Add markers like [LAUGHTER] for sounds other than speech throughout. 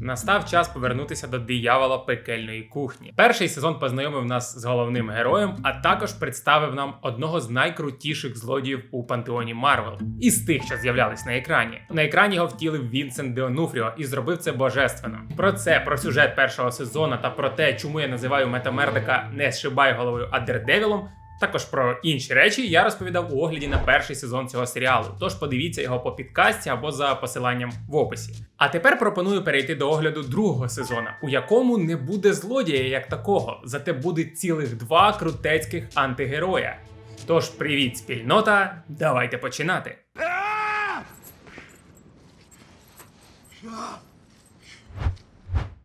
Настав час повернутися до диявола пекельної кухні. Перший сезон познайомив нас з головним героєм, а також представив нам одного з найкрутіших злодіїв у пантеоні Марвел. Із тих, що з'являлись на екрані. На екрані його втілив Вінсент Деонуфріо і зробив це божественно. Про це, про сюжет першого сезону та про те, чому я називаю Метамердика не зшибай головою, а Дердевілом. Також про інші речі я розповідав у огляді на перший сезон цього серіалу. Тож подивіться його по підкасті або за посиланням в описі. А тепер пропоную перейти до огляду другого сезону, у якому не буде злодія як такого, зате буде цілих два крутецьких антигероя. Тож, привіт, спільнота! Давайте починати.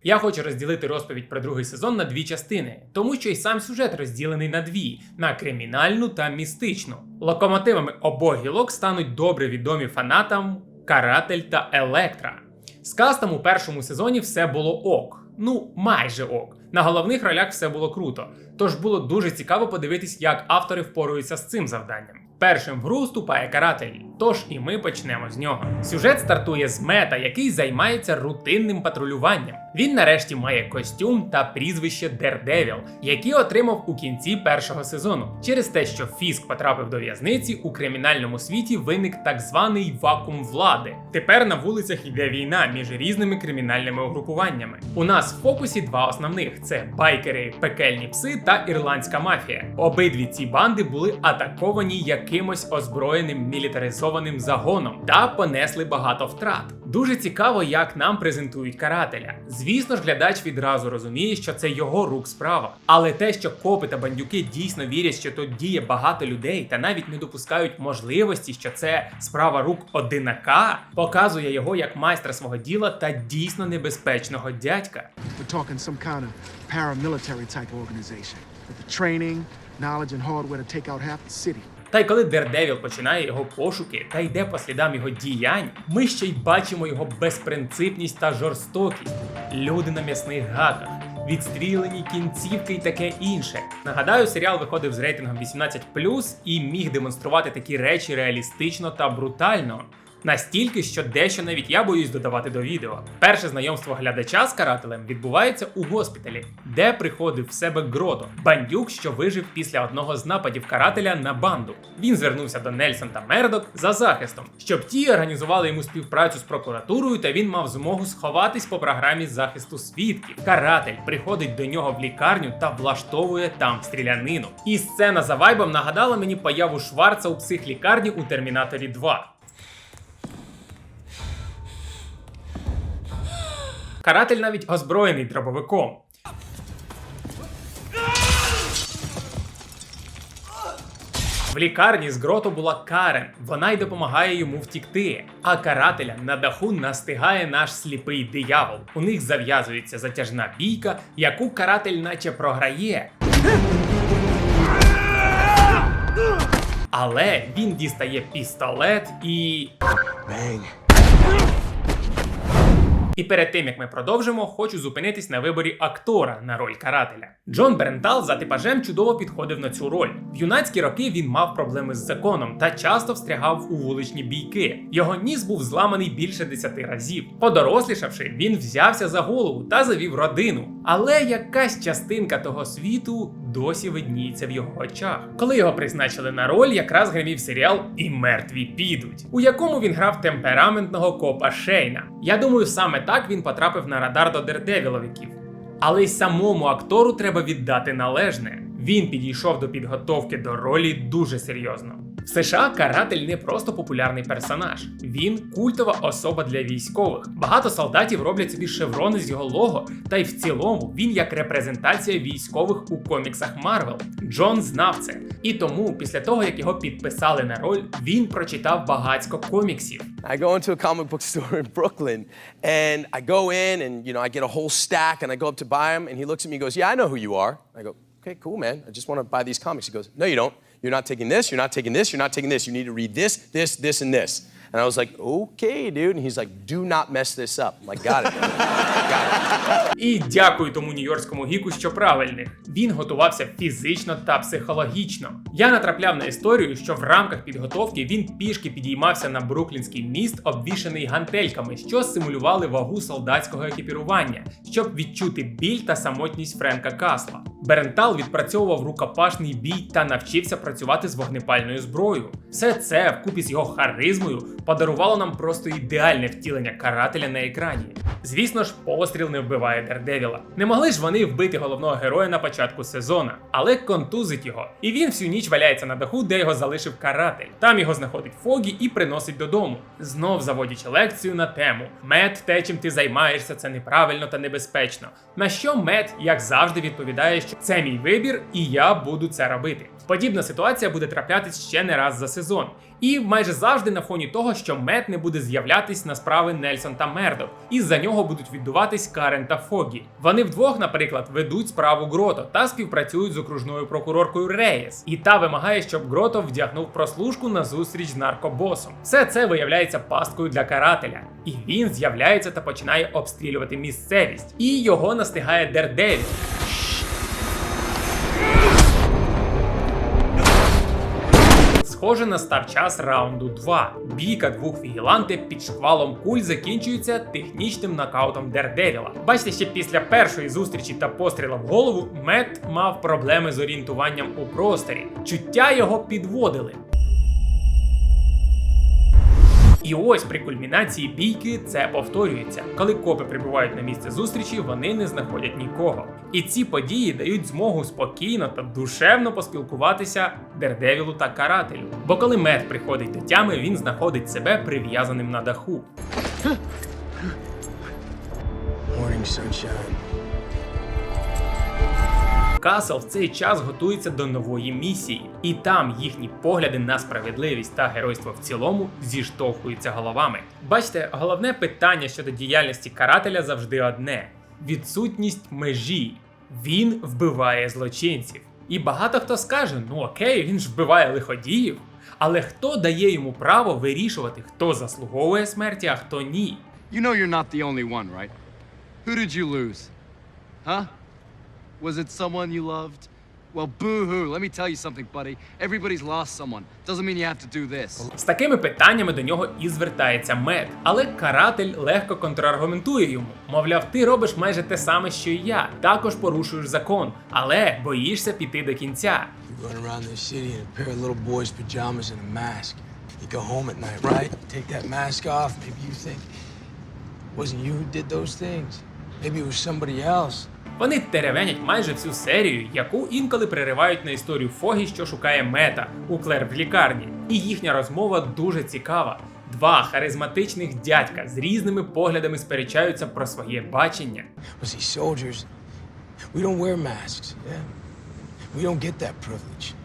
Я хочу розділити розповідь про другий сезон на дві частини, тому що і сам сюжет розділений на дві: на кримінальну та містичну. Локомотивами обох гілок стануть добре відомі фанатам Каратель та Електра. З кастом у першому сезоні все було ок. Ну, майже ок. На головних ролях все було круто. Тож було дуже цікаво подивитись, як автори впоруються з цим завданням. Першим в гру вступає каратель, тож і ми почнемо з нього. Сюжет стартує з мета, який займається рутинним патрулюванням. Він нарешті має костюм та прізвище Дердевіл, які отримав у кінці першого сезону. Через те, що Фіск потрапив до в'язниці, у кримінальному світі виник так званий вакуум влади. Тепер на вулицях йде війна між різними кримінальними угрупуваннями. У нас в фокусі два основних: це байкери, пекельні пси та ірландська мафія. Обидві ці банди були атаковані якимось озброєним мілітаризованим загоном та понесли багато втрат. Дуже цікаво, як нам презентують карателя. Звісно ж, глядач відразу розуміє, що це його рук справа. Але те, що копи та бандюки дійсно вірять, що тут діє багато людей, та навіть не допускають можливості, що це справа рук одинака, показує його як майстра свого діла та дійсно небезпечного дядька. Training, knowledge, and hardware to take out half the city. Та й коли Дердевіл починає його пошуки та йде по слідам його діянь, ми ще й бачимо його безпринципність та жорстокість, люди на м'ясних гаках, відстрілені кінцівки і таке інше. Нагадаю, серіал виходив з рейтингом 18+, і міг демонструвати такі речі реалістично та брутально. Настільки, що дещо навіть я боюсь додавати до відео. Перше знайомство глядача з карателем відбувається у госпіталі, де приходив в себе Гродо, бандюк, що вижив після одного з нападів карателя на банду. Він звернувся до Нельсон та Мердок за захистом, щоб ті організували йому співпрацю з прокуратурою, та він мав змогу сховатись по програмі захисту свідків. Каратель приходить до нього в лікарню та влаштовує там стрілянину. І сцена за вайбом нагадала мені появу Шварца у психлікарні у Термінаторі 2. Каратель навіть озброєний дробовиком. В лікарні з гроту була Карен. Вона й допомагає йому втікти. А карателя на даху настигає наш сліпий диявол. У них зав'язується затяжна бійка, яку каратель наче програє. Але він дістає пістолет і. Bang. І перед тим як ми продовжимо, хочу зупинитись на виборі актора на роль карателя. Джон Берентал за типажем чудово підходив на цю роль. В юнацькі роки він мав проблеми з законом та часто встрягав у вуличні бійки. Його ніс був зламаний більше десяти разів. Подорослішавши, він взявся за голову та завів родину. Але якась частинка того світу досі видніється в його очах. Коли його призначили на роль, якраз гримів серіал І мертві підуть, у якому він грав темпераментного копа Шейна. Я думаю, саме так він потрапив на радар до дердевіловиків. Але й самому актору треба віддати належне. Він підійшов до підготовки до ролі дуже серйозно. В США каратель не просто популярний персонаж, він культова особа для військових. Багато солдатів роблять собі шеврони з його лого, та й в цілому він як репрезентація військових у коміксах Марвел. Джон знав це. І тому, після того як його підписали на роль, він прочитав багатько коміксів. I go into a comic book [LAUGHS] store in Brooklyn and I go in and you know I get a whole stack and I go up to buy them and he looks at me and goes, "Yeah, I know who you are." I go, "Okay, cool, man. I just want to buy these comics." He goes, "No, you don't. You're not taking this. You're not taking this. You're not taking this. You need to read this, this, this, and this." And I was like, okay, dude. And he's like, do not mess this up. I'm like, got it. got it. І дякую тому нью-йоркському гіку, що правильний. Він готувався фізично та психологічно. Я натрапляв на історію, що в рамках підготовки він пішки підіймався на бруклінський міст, обвішаний гантельками, що симулювали вагу солдатського екіпірування, щоб відчути біль та самотність Френка Касла. Берентал відпрацьовував рукопашний бій та навчився працювати з вогнепальною зброєю. Все це вкупі з його харизмою подарувало нам просто ідеальне втілення карателя на екрані. Звісно ж, постріл не вбиває Дердевіла. Не могли ж вони вбити головного героя на початку сезона, але контузить його. І він всю ніч валяється на даху, де його залишив каратель. Там його знаходить Фогі і приносить додому, знов заводячи лекцію на тему Мед, те, чим ти займаєшся, це неправильно та небезпечно. На що Мед, як завжди, відповідає, що це мій вибір, і я буду це робити. Подібна ситуація буде траплятись ще не раз за сезон. І майже завжди на фоні того, що Мет не буде з'являтись на справи Нельсон та Мердок, і за нього будуть віддуватись Карен та Фогі. Вони вдвох, наприклад, ведуть справу Грото та співпрацюють з окружною прокуроркою Реєс. І та вимагає, щоб Грото вдягнув прослушку на зустріч з наркобосом. Все це виявляється пасткою для карателя. І він з'являється та починає обстрілювати місцевість. І його настигає Дердевіль. Схоже, настав час раунду 2. Бійка двох фігілантів під шквалом куль закінчується технічним нокаутом Дердевіла. Бачите, ще після першої зустрічі та постріла в голову Мет мав проблеми з орієнтуванням у просторі. Чуття його підводили. І ось при кульмінації бійки це повторюється. Коли копи прибувають на місце зустрічі, вони не знаходять нікого. І ці події дають змогу спокійно та душевно поспілкуватися Дердевілу та карателю. Бо коли мед приходить до тями, він знаходить себе прив'язаним на даху. Morning sunshine. Касл в цей час готується до нової місії, і там їхні погляди на справедливість та геройство в цілому зіштовхуються головами. Бачите, головне питання щодо діяльності карателя завжди одне: відсутність межі. Він вбиває злочинців. І багато хто скаже: ну окей, він ж вбиває лиходіїв. Але хто дає йому право вирішувати, хто заслуговує смерті, а хто ні? You know you're not the only one, right? Who did you lose? Huh? Was it someone you loved? Well, boo-hoo. Let me tell you something, buddy. Everybody's lost someone. Doesn't mean you have to do this. З такими питаннями до нього і звертається мед, але каратель легко контраргументує йому. Мовляв, ти робиш майже те саме, що і я, також порушуєш закон, але боїшся піти до кінця. You run around this city in a pair of little boys' pajamas and a mask. You go home at night, right? Take that mask off. Maybe you think it wasn't you who did those things. Maybe it was somebody else. Вони теревенять майже всю серію, яку інколи переривають на історію Фогі, що шукає мета у Клер в лікарні. І їхня розмова дуже цікава. Два харизматичних дядька з різними поглядами сперечаються про своє бачення. We don't wear masks, yeah? We don't get that privilege.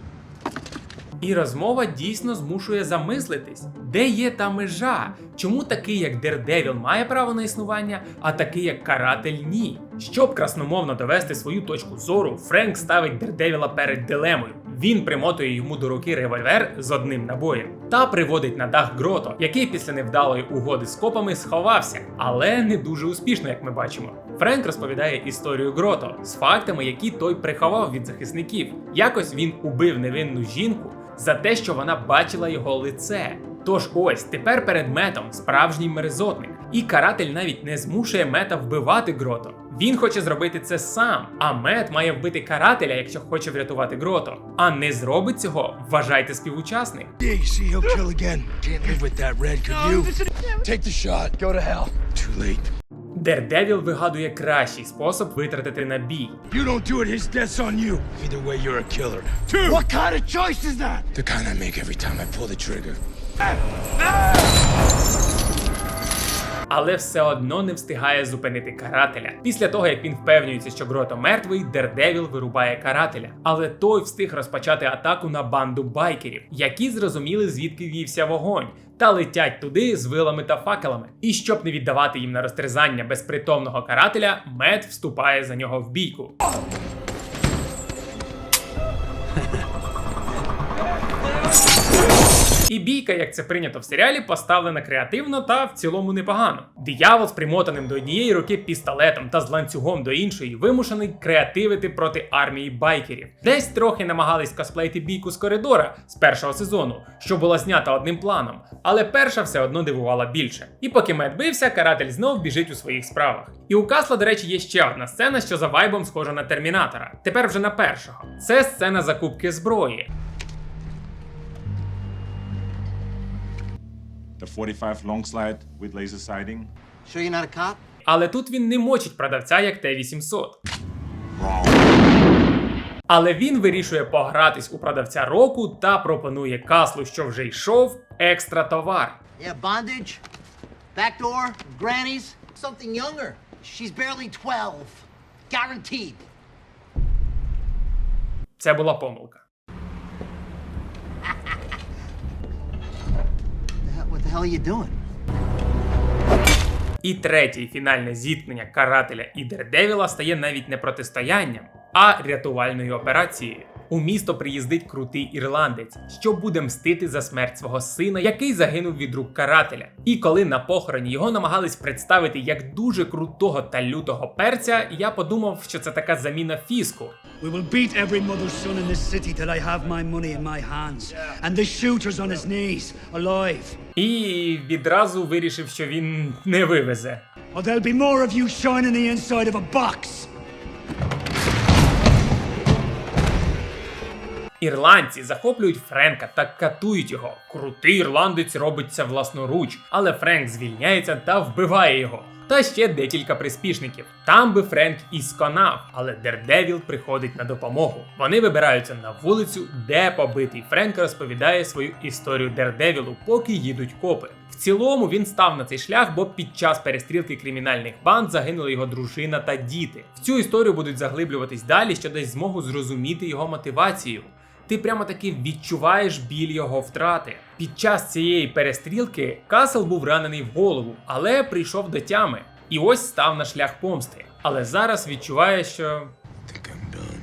І розмова дійсно змушує замислитись, де є та межа, чому такий, як Дердевіл, має право на існування, а такий, як каратель, ні. Щоб красномовно довести свою точку зору, Френк ставить Дердевіла перед дилемою. Він примотує йому до руки револьвер з одним набоєм та приводить на дах Грото, який після невдалої угоди з копами сховався, але не дуже успішно, як ми бачимо. Френк розповідає історію Грото з фактами, які той приховав від захисників. Якось він убив невинну жінку за те, що вона бачила його лице. Тож ось тепер перед метом справжній мерзотник, і каратель навіть не змушує мета вбивати Грото. Він хоче зробити це сам, а мет має вбити карателя, якщо хоче врятувати Грото. А не зробить цього, вважайте співучасник. Take the shot. Go to hell. Too late. Дердевіл вигадує кращий спосіб витратити на бій. You don't do it, his death's on you. Either way, you're a killer. Two. What kind of choice is that? The kind I make every time I pull the trigger. але все одно не встигає зупинити карателя. Після того, як він впевнюється, що Грото мертвий, Дердевіл вирубає карателя. Але той встиг розпочати атаку на банду байкерів, які зрозуміли, звідки вівся вогонь. Та летять туди з вилами та факелами. І щоб не віддавати їм на розтерзання безпритомного карателя, мед вступає за нього в бійку. Бійка, як це прийнято в серіалі, поставлена креативно та в цілому непогано. Диявол з примотаним до однієї руки пістолетом та з ланцюгом до іншої вимушений креативити проти армії байкерів. Десь трохи намагались косплеїти бійку з коридора з першого сезону, що була знята одним планом, але перша все одно дивувала більше. І поки мед бився, каратель знов біжить у своїх справах. І у Касла, до речі, є ще одна сцена, що за вайбом схожа на термінатора. Тепер вже на першого. Це сцена закупки зброї. The 45 long slide with laser sighting. Sure you're not a cop? Але тут він не мочить продавця як Т-800. Wrong. Але він вирішує погратись у продавця року та пропонує Каслу, що вже йшов, екстра товар. Yeah, bondage, backdoor, grannies, something younger. She's barely 12. Guaranteed. Це була помилка. The hell- are you doing? І третє фінальне зіткнення карателя і Дердевіла стає навіть не протистоянням, а рятувальною операцією. У місто приїздить крутий ірландець, що буде мстити за смерть свого сина, який загинув від рук карателя. І коли на похороні його намагались представити як дуже крутого та лютого перця, я подумав, що це така заміна фіску. We will beat every mother's son in this city till I have my money in my hands. And the shooter's on his knees, alive. І відразу вирішив, що він не вивезе. Or there'll be more of you shining the inside of a box. Ірландці захоплюють Френка та катують його. Крутий ірландець робить це власноруч, але Френк звільняється та вбиває його. Та ще декілька приспішників. Там би Френк і сконав, але Дердевіл приходить на допомогу. Вони вибираються на вулицю, де побитий Френк розповідає свою історію Дердевілу, поки їдуть копи. В цілому він став на цей шлях, бо під час перестрілки кримінальних банд загинула його дружина та діти. В цю історію будуть заглиблюватись далі, що дасть змогу зрозуміти його мотивацію. Ти прямо таки відчуваєш біль його втрати. Під час цієї перестрілки Касл був ранений в голову, але прийшов до тями. І ось став на шлях помсти. Але зараз відчуває, що think I'm done.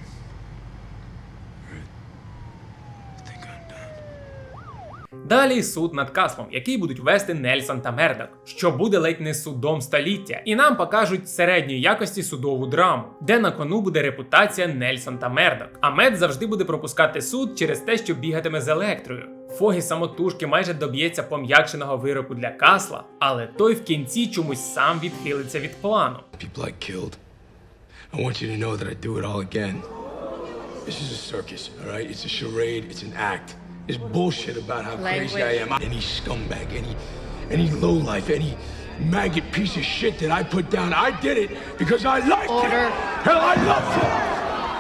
Right. I think I'm done. Далі суд над Каслом, який будуть вести Нельсон та Мердок, що буде ледь не судом століття, і нам покажуть середньої якості судову драму, де на кону буде репутація Нельсон та Мердок. А Мед завжди буде пропускати суд через те, що бігатиме з електрою. Фогі самотужки майже доб'ється пом'якшеного вироку для Касла, але той в кінці чомусь сам відхилиться від плану. It's a charade. It's an act. There's bullshit about how crazy I am. Any scumbag, any, any lowlife, any maggot piece of shit that I put down, I did it because I liked Order. it. Hell, I loved it.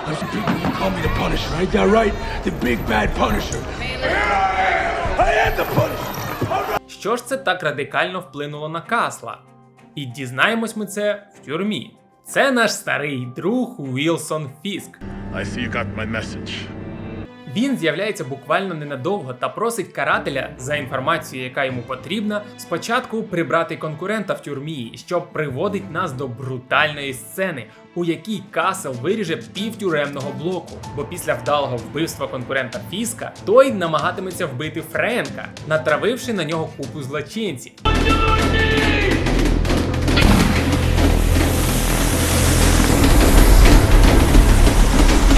There's some people who call me the Punisher, ain't that right? The big bad Punisher. Here I am. I am the Punisher. Що ж це так радикально вплинуло на Касла? І дізнаємось ми це в тюрмі. Це наш старий друг Уілсон Фіск. I see you got my message. Він з'являється буквально ненадовго та просить карателя за інформацією, яка йому потрібна, спочатку прибрати конкурента в тюрмі, що приводить нас до брутальної сцени, у якій Касел виріже півтюремного блоку. Бо після вдалого вбивства конкурента Фіска той намагатиметься вбити Френка, натравивши на нього купу злочинців.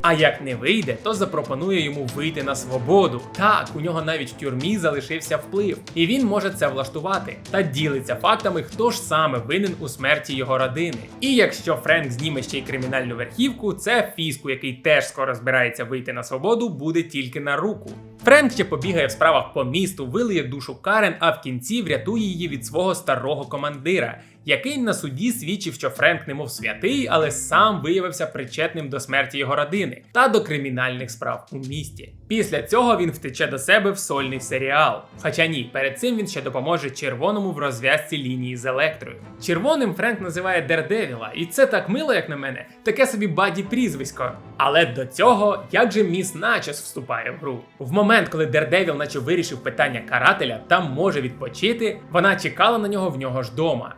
А як не вийде, то запропонує йому вийти на свободу. Так, у нього навіть в тюрмі залишився вплив, і він може це влаштувати та ділиться фактами, хто ж саме винен у смерті його родини. І якщо Френк зніме ще й кримінальну верхівку, це фіску, який теж скоро збирається вийти на свободу, буде тільки на руку. Френк ще побігає в справах по місту, вилиє душу Карен, а в кінці врятує її від свого старого командира, який на суді свідчив, що Френк немов святий, але сам виявився причетним до смерті його родини та до кримінальних справ у місті. Після цього він втече до себе в сольний серіал. Хоча ні, перед цим він ще допоможе червоному в розв'язці лінії з електрою. Червоним Френк називає Дердевіла, і це так мило, як на мене, таке собі баді прізвисько. Але до цього, як же міс Начес вступає в гру. В момент, коли Дердевіл наче вирішив питання карателя та може відпочити, вона чекала на нього в нього ж дома.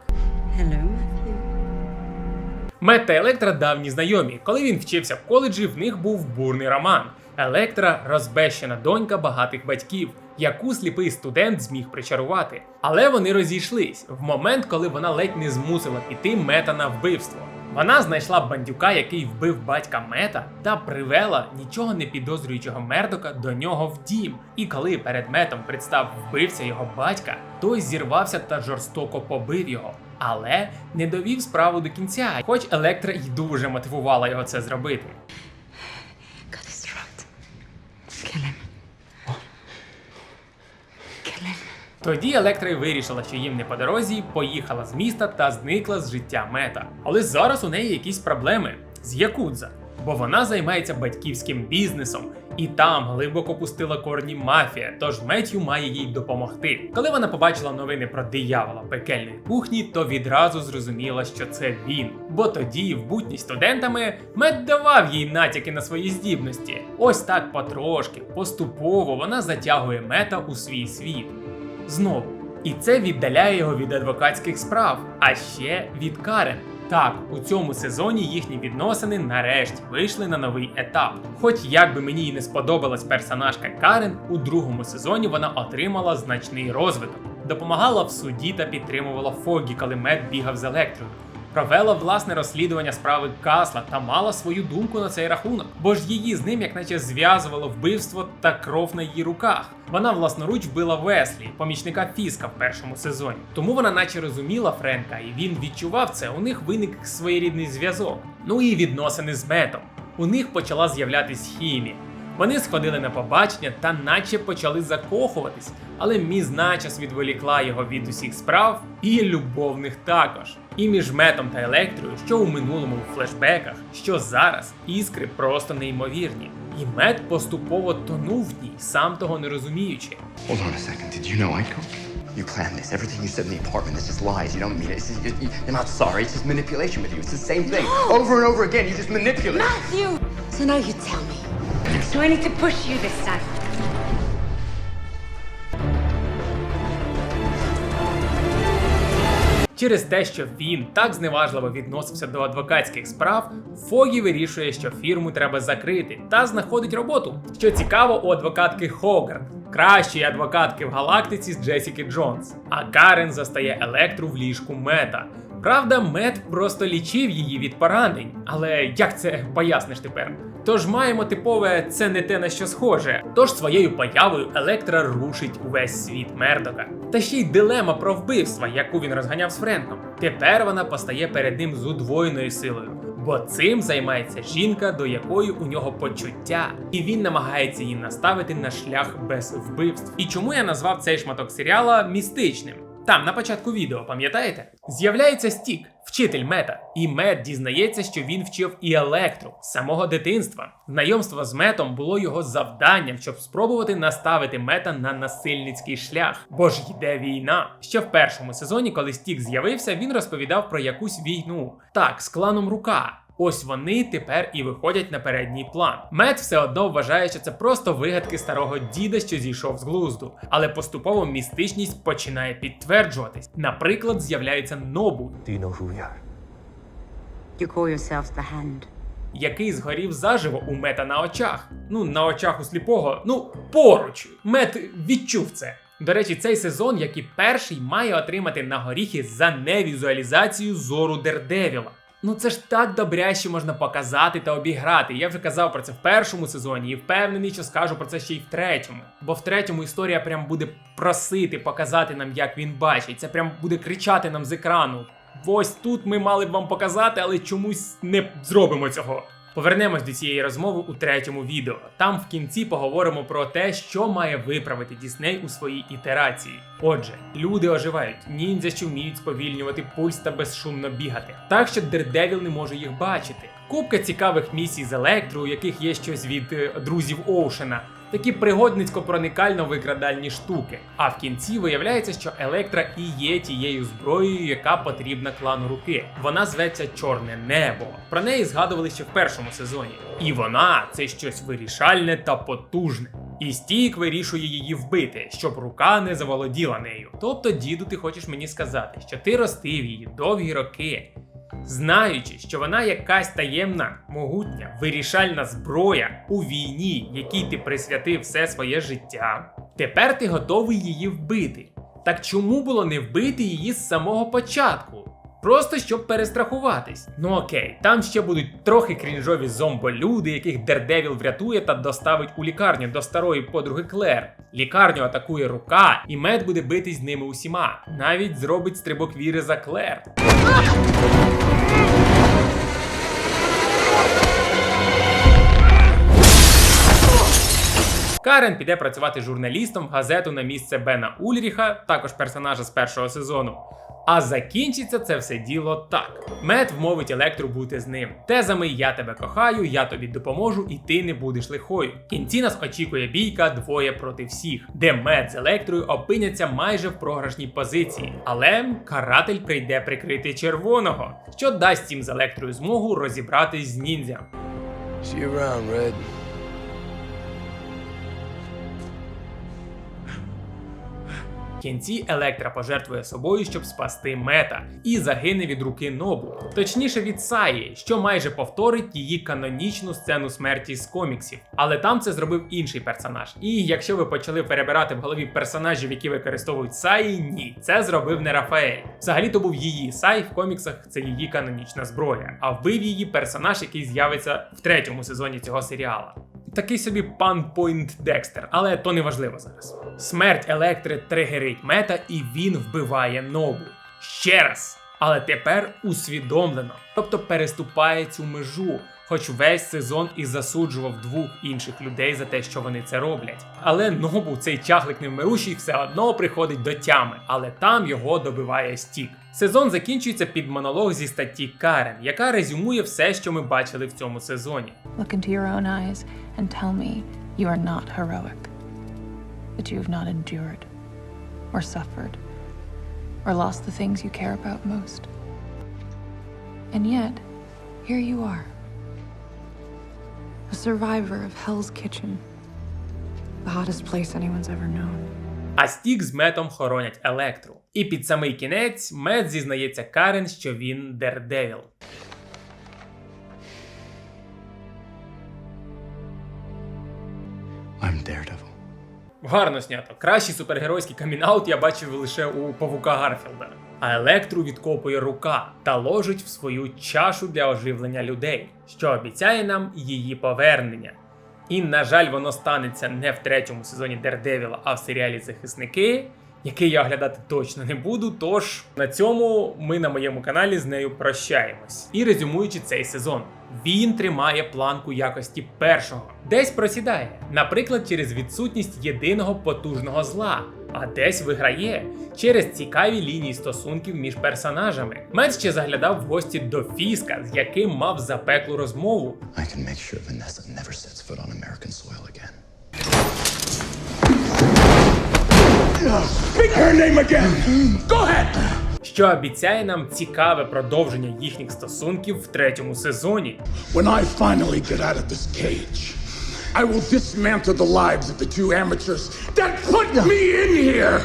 Hello, Мет та Електра давні знайомі. Коли він вчився в коледжі, в них був бурний роман. Електра розбещена донька багатих батьків, яку сліпий студент зміг причарувати. Але вони розійшлись в момент, коли вона ледь не змусила піти мета на вбивство. Вона знайшла бандюка, який вбив батька мета, та привела нічого не підозрюючого мердока до нього в дім. І коли перед метом представ вбивця його батька, той зірвався та жорстоко побив його. Але не довів справу до кінця, хоч Електра й дуже мотивувала його це зробити. Тоді Електра вирішила, що їм не по дорозі, поїхала з міста та зникла з життя мета. Але зараз у неї якісь проблеми з Якудза, бо вона займається батьківським бізнесом, і там глибоко пустила корні мафія, тож Меттью має їй допомогти. Коли вона побачила новини про диявола пекельної кухні, то відразу зрозуміла, що це він. Бо тоді, в будні студентами, Мет давав їй натяки на свої здібності. Ось так потрошки, поступово вона затягує мета у свій світ знову. І це віддаляє його від адвокатських справ, а ще від Карен. Так, у цьому сезоні їхні відносини нарешті вийшли на новий етап. Хоч як би мені і не сподобалась персонажка Карен, у другому сезоні вона отримала значний розвиток, допомагала в суді та підтримувала Фогі, коли Мед бігав з електрою. Провела власне розслідування справи Касла та мала свою думку на цей рахунок, бо ж її з ним як наче зв'язувало вбивство та кров на її руках. Вона власноруч вбила Веслі, помічника Фіска в першому сезоні. Тому вона наче розуміла Френка, і він відчував це. У них виник своєрідний зв'язок. Ну і відносини з метом. У них почала з'являтись хімія. Вони сходили на побачення та наче почали закохуватись, але міз начас відволікла його від усіх справ і любовних також. І між метом та електрою, що у минулому у флешбеках, що зараз іскри просто неймовірні. І мет поступово тонув в ній, сам того не розуміючи. Hold on a second. Did you know Aiko? You planned this. Everything you said in the apartment, is lies. You don't mean it. It's just, you- you're not sorry. It's just manipulation with you. It's the same thing. Over and over again, you just manipulate. Matthew! So now you tell me. So I need to push you this time. Через те, що він так зневажливо відносився до адвокатських справ, Фогі вирішує, що фірму треба закрити та знаходить роботу. Що цікаво, у адвокатки Хогарт, кращої адвокатки в галактиці з Джесіки Джонс. А Карен застає електру в ліжку мета. Правда, мед просто лічив її від поранень, але як це поясниш тепер? Тож маємо типове це не те на що схоже. Тож своєю появою Електра рушить увесь світ Мердока. Та ще й дилема про вбивства, яку він розганяв з Френком. Тепер вона постає перед ним з удвоєною силою, бо цим займається жінка, до якої у нього почуття, і він намагається її наставити на шлях без вбивств. І чому я назвав цей шматок серіала містичним? Там на початку відео, пам'ятаєте? З'являється Стік, вчитель мета, і мет дізнається, що він вчив і електру з самого дитинства. Знайомство з метом було його завданням, щоб спробувати наставити мета на насильницький шлях. Бо ж йде війна. Ще в першому сезоні, коли Стік з'явився, він розповідав про якусь війну. Так, з кланом рука. Ось вони тепер і виходять на передній план. Мед все одно вважає, що це просто вигадки старого діда, що зійшов з глузду, але поступово містичність починає підтверджуватись. Наприклад, з'являється Нобу, you call the Hand. який згорів заживо у мета на очах. Ну, на очах у сліпого, ну поруч. Мет відчув це. До речі, цей сезон, як і перший, має отримати на горіхи за невізуалізацію зору Дердевіла. Ну це ж так добряще можна показати та обіграти. Я вже казав про це в першому сезоні і впевнений, що скажу про це ще й в третьому. Бо в третьому історія прям буде просити показати нам, як він бачить. Це прям буде кричати нам з екрану. Ось тут ми мали б вам показати, але чомусь не зробимо цього. Повернемось до цієї розмови у третьому відео. Там в кінці поговоримо про те, що має виправити Дісней у своїй ітерації. Отже, люди оживають, ніндзя, що вміють сповільнювати пульс та безшумно бігати, так що Дердевіл не може їх бачити. Купка цікавих місій з електро, у яких є щось від е, друзів Оушена. Такі пригодницько-проникально викрадальні штуки. А в кінці виявляється, що Електра і є тією зброєю, яка потрібна клану руки. Вона зветься Чорне Небо. Про неї згадували ще в першому сезоні. І вона це щось вирішальне та потужне. І Стік вирішує її вбити, щоб рука не заволоділа нею. Тобто, діду, ти хочеш мені сказати, що ти ростив її довгі роки, знаючи, що вона якась таємна, могутня, вирішальна зброя у війні, якій ти присвятив все своє життя. Тепер ти готовий її вбити. Так чому було не вбити її з самого початку? Просто щоб перестрахуватись. Ну окей, там ще будуть трохи крінжові зомболюди, яких Дердевіл врятує та доставить у лікарню до старої подруги Клер. Лікарню атакує рука, і мед буде битись з ними усіма. Навіть зробить стрибок віри за Клер. Карен піде працювати журналістом в газету на місце Бена Ульріха, також персонажа з першого сезону. А закінчиться це все діло так: Мед вмовить Електру бути з ним. Тезами Я тебе кохаю, я тобі допоможу, і ти не будеш лихою. В кінці нас очікує бійка двоє проти всіх, де Мед з Електрою опиняться майже в програшній позиції. Але каратель прийде прикрити червоного, що дасть їм з Електрою змогу розібратись з ніндзям. See you around, Red. Кінці Електра пожертвує собою, щоб спасти мета, і загине від руки Нобу, точніше від Саї, що майже повторить її канонічну сцену смерті з коміксів. Але там це зробив інший персонаж. І якщо ви почали перебирати в голові персонажів, які використовують Саї, ні, це зробив не Рафаель. Взагалі то був її Сай в коміксах, це її канонічна зброя. А вбив її персонаж, який з'явиться в третьому сезоні цього серіала. Такий собі пан Пойнт Декстер, але то не важливо зараз. Смерть Електри тригерить мета, і він вбиває Нобу. Ще раз. Але тепер усвідомлено, тобто переступає цю межу, хоч весь сезон і засуджував двох інших людей за те, що вони це роблять. Але Нобу, цей чахлик невмирущий, все одно приходить до тями, але там його добиває стік. Сезон закінчується під монолог зі статті Карен, яка резюмує все, що ми бачили в цьому сезоні. Look into your own eyes and tell me you are not heroic. That you have not endured, or suffered, or lost the things you care about most. And yet, here you are. A survivor of Hell's Kitchen. The hottest place anyone's ever known. А Стік з Метом хоронять Електру. І під самий кінець Мет зізнається Карен, що він Дердевіл. Гарно снято. Кращий супергеройський камінаут я бачив лише у павука Гарфілда. А електру відкопує рука та ложить в свою чашу для оживлення людей, що обіцяє нам її повернення. І, на жаль, воно станеться не в третьому сезоні Дердевіла, а в серіалі Захисники, який я оглядати точно не буду. Тож на цьому ми на моєму каналі з нею прощаємось. І резюмуючи цей сезон, він тримає планку якості першого, десь просідає, наприклад, через відсутність єдиного потужного зла. А десь виграє через цікаві лінії стосунків між персонажами. Мед ще заглядав в гості до Фіска, з яким мав запеклу розмову. I can make sure Vanessa never sets foot on American soil again. Speak her name again! Go ahead! що обіцяє нам цікаве продовження їхніх стосунків в третьому сезоні. When I finally get out of this cage, I will dismantle the lives of the two amateurs that put me in here!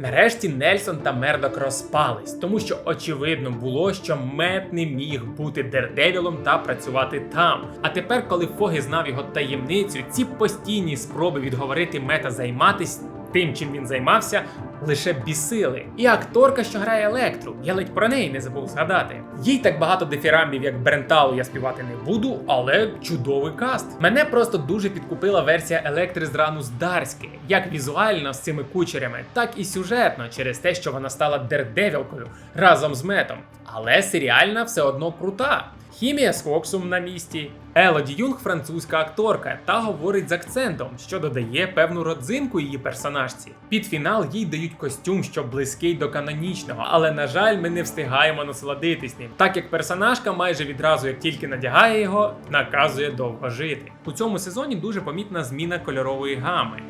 Нарешті Нельсон та Мердок розпались, тому що очевидно було, що Мед не міг бути Дердевілом та працювати там. А тепер, коли Фоги знав його таємницю, ці постійні спроби відговорити Мета займатись тим, чим він займався, лише бісили. І акторка, що грає Електру, я ледь про неї не забув згадати. Їй так багато дифірамбів, як Бренталу, я співати не буду, але чудовий каст. Мене просто дуже підкупила версія Електри з рану з Дарськи, як візуально з цими кучерями, так і сюжетно, через те, що вона стала дердевілкою разом з метом. Але серіальна все одно крута. Хімія з Фоксом на місці. Елоді Юнг французька акторка та говорить з акцентом, що додає певну родзинку її персонажці. Під фінал їй дають костюм, що близький до канонічного, але на жаль, ми не встигаємо насолодитись ним, так як персонажка майже відразу, як тільки надягає його, наказує довго жити. У цьому сезоні дуже помітна зміна кольорової гами.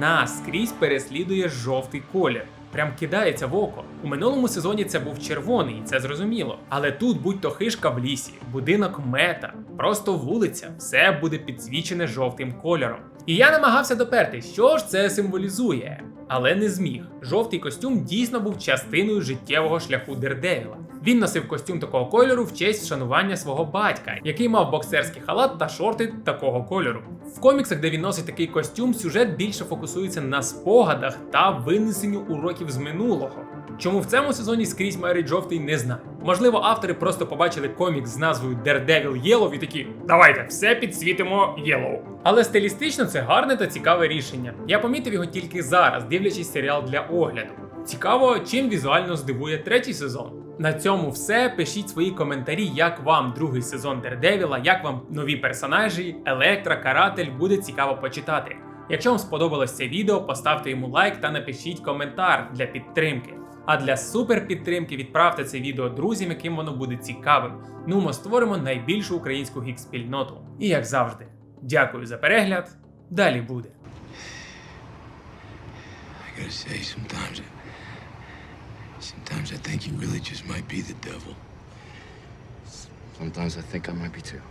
Нас скрізь переслідує жовтий колір. Прям кидається в око. У минулому сезоні це був червоний, це зрозуміло. Але тут будь-то хишка в лісі, будинок мета, просто вулиця, все буде підсвічене жовтим кольором. І я намагався доперти, що ж це символізує, але не зміг. Жовтий костюм дійсно був частиною життєвого шляху Дердевіла. Він носив костюм такого кольору в честь вшанування свого батька, який мав боксерський халат та шорти такого кольору. В коміксах, де він носить такий костюм, сюжет більше фокусується на спогадах та винесенню уроків з минулого. Чому в цьому сезоні скрізь мерить жовтий, не знаю. Можливо, автори просто побачили комікс з назвою Daredevil Yellow і такі давайте все підсвітимо Yellow. Але стилістично це гарне та цікаве рішення. Я помітив його тільки зараз, дивлячись серіал для огляду. Цікаво, чим візуально здивує третій сезон. На цьому все. Пишіть свої коментарі, як вам другий сезон Дердевіла, як вам нові персонажі, Електра, Каратель, буде цікаво почитати. Якщо вам сподобалось це відео, поставте йому лайк та напишіть коментар для підтримки. А для супер підтримки відправте це відео друзям, яким воно буде цікавим. Ну, ми створимо найбільшу українську гік-спільноту. І як завжди, дякую за перегляд. Далі буде. I gotta say, sometimes I think you really just might be the devil. Sometimes I think I might be too.